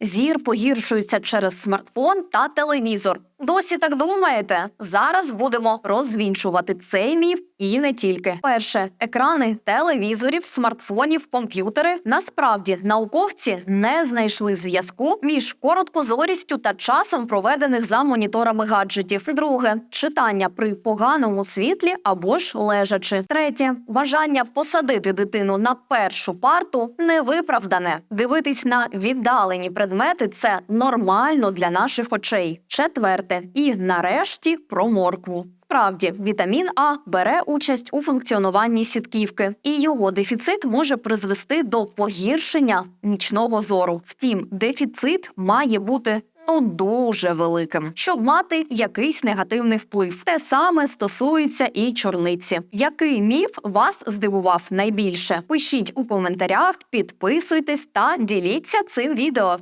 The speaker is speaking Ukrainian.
Зір погіршується через смартфон та телевізор. Досі так думаєте? Зараз будемо розвінчувати цей міф і не тільки. Перше, екрани телевізорів, смартфонів, комп'ютери. Насправді науковці не знайшли зв'язку між короткозорістю та часом, проведених за моніторами гаджетів. Друге, читання при поганому світлі або ж лежачи. Третє, бажання посадити дитину на першу парту невиправдане. Дивитись на віддалені предмети це нормально для наших очей. Четверте, і нарешті про моркву. Справді, вітамін А бере участь у функціонуванні сітківки, і його дефіцит може призвести до погіршення нічного зору. Втім, дефіцит має бути. Ну, дуже великим, щоб мати якийсь негативний вплив. Те саме стосується і чорниці. Який міф вас здивував найбільше? Пишіть у коментарях, підписуйтесь та діліться цим відео.